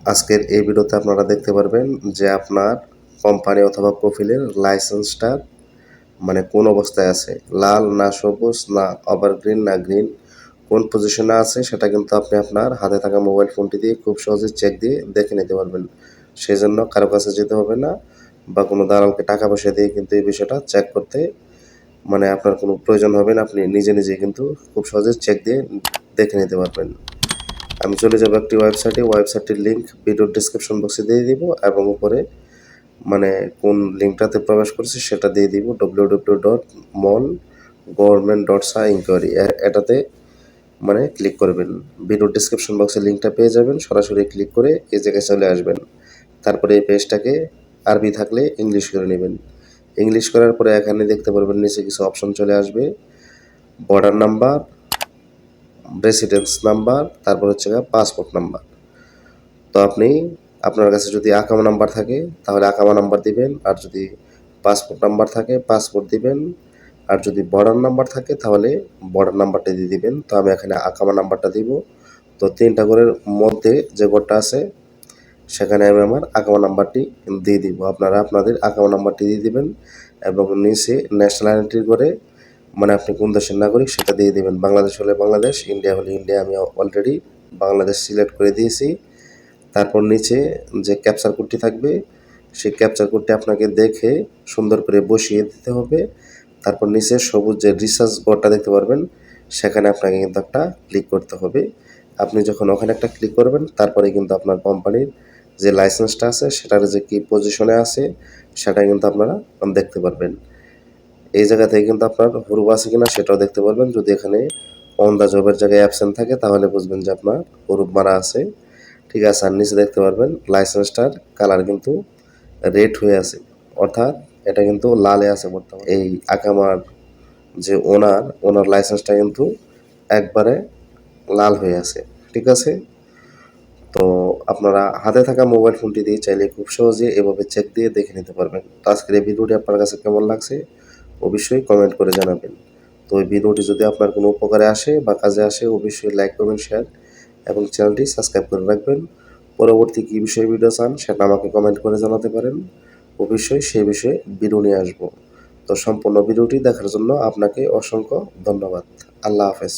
আজকের এই ভিডিওতে আপনারা দেখতে পারবেন যে আপনার কোম্পানি অথবা প্রোফাইলের লাইসেন্সটা মানে কোন অবস্থায় আছে। লাল না সবুজ, না গ্রিন না গ্রিন কোন পজিশনে আছে সেটা কিন্তু আপনি আপনার হাতে থাকা মোবাইল ফোনটি দিয়ে খুব সহজে চেক দিয়ে দেখে নিতে পারবেন। সেই জন্য কারও কাছে যেতে হবে না বা কোনো দালালকে টাকা পয়সা দিয়ে কিন্তু এই বিষয়টা চেক করতে মানে আপনার কোনো প্রয়োজন হবে না। আপনি নিজে নিজে কিন্তু খুব সহজে চেক দিয়ে দেখে নিতে পারবেন। আমি চলে যাব একটি ওয়েবসাইটে ওয়েবসাইটের লিঙ্ক ভিডিওর ডিসক্রিপশন বক্সে দিয়ে দিব এবং উপরে মানে কোন লিঙ্কটাতে প্রবেশ করছি সেটা দিয়ে দিব ডব্লিউ ডব্লিউ ডট মল গভর্নমেন্ট ডট সা ইনকোয়ারি এটাতে মানে ক্লিক করবেন। ভিডিওর ডিসক্রিপশন বক্সে লিঙ্কটা পেয়ে যাবেন, সরাসরি ক্লিক করে এই জায়গায় চলে আসবেন। তারপরে এই পেজটাকে আরবি থাকলে ইংলিশ করে নেবেন। ইংলিশ করার পরে এখানে দেখতে পারবেন নিচে কিছু অপশন চলে আসবে। বর্ডার নাম্বার রেসিডেন্স নাম্বার তারপর হচ্ছে পাসপোর্ট নাম্বার তো আপনি, আপনার কাছে যদি আকামা নাম্বার থাকে, তাহলে আকামা নাম্বার দিবেন, আর যদি পাসপোর্ট নাম্বার থাকে পাসপোর্ট দিবেন। আর যদি বর্ডার নাম্বার থাকে, তাহলে বর্ডার নাম্বারটা দিয়ে দিবেন। তো আমি এখানে আকামা নাম্বারটা দিব। তো তিনটা ঘরের মধ্যে যে ঘরটা আছে, সেখানে আমি আমার আকামা নাম্বারটি দিয়ে দিব। আপনারা আপনাদের আকামা নাম্বারটি দিয়ে দিবেন এবং নিচে ন্যাশনাল আইডেন্টিটি করে মানে আপনি কোন দেশের নাগরিক সেটা দিয়ে দেবেন। বাংলাদেশ হলে বাংলাদেশ, ইন্ডিয়া হলে ইন্ডিয়া। আমি অলরেডি বাংলাদেশ সিলেক্ট করে দিয়েছি। তারপর নিচে যে ক্যাপচার কোডটি থাকবে, সেই ক্যাপচার কোডটি আপনাকে দেখে সুন্দর করে বসিয়ে দিতে হবে। তারপর নিচে সবুজ যে রিসার্চ বোর্ডটা দেখতে পারবেন, সেখানে আপনাকে কিন্তু একটা ক্লিক করতে হবে। আপনি যখন ওখানে একটা ক্লিক করবেন, তারপরে কিন্তু আপনার কোম্পানির যে লাইসেন্সটা আছে, সেটার যে কি পজিশনে আছে, সেটা কিন্তু আপনারা দেখতে পারবেন। এই জায়গা থেকে কিন্তু আপনার হুরুপ আছে কিনা সেটাও দেখতে পারবেন। যদি এখানে অন দ্য জবের জায়গায় অ্যাবসেন্ট থাকে, তাহলে বুঝবেন যে আপনার হুরুপ মারা আছে। ঠিক আছে, আর নিচে দেখতে পারবেন লাইসেন্সটার কালার কিন্তু রেড হয়ে আছে। অর্থাৎ এটা কিন্তু লালে আছে বর্তমানে। এই আকামার যে ওনার ওনার লাইসেন্সটা কিন্তু একবারে লাল হয়ে আছে। ঠিক আছে? তো আপনারা হাতে থাকা মোবাইল ফোনটি দিয়ে চাইলে খুব সহজে এভাবে চেক দিয়ে দেখে নিতে পারবেন। তো আজকের এই ভিডিওটি আপনার কাছে কেমন লাগছে? অবশ্যই কমেন্ট করে জানাবেন। তো এই ভিডিওটি যদি আপনার কোনো উপকারে আসে বা কাজে আসে, অবশ্যই লাইক করবেন শেয়ার এবং চ্যানেলটি সাবস্ক্রাইব করে রাখবেন। পরবর্তী কী বিষয়ে ভিডিও চান সেটা আমাকে কমেন্ট করে জানাতে পারেন। অবশ্যই সেই বিষয়ে ভিডিও নিয়ে আসব। তো সম্পূর্ণ ভিডিওটি দেখার জন্য আপনাকে অসংখ্য ধন্যবাদ। আল্লাহ হাফেজ।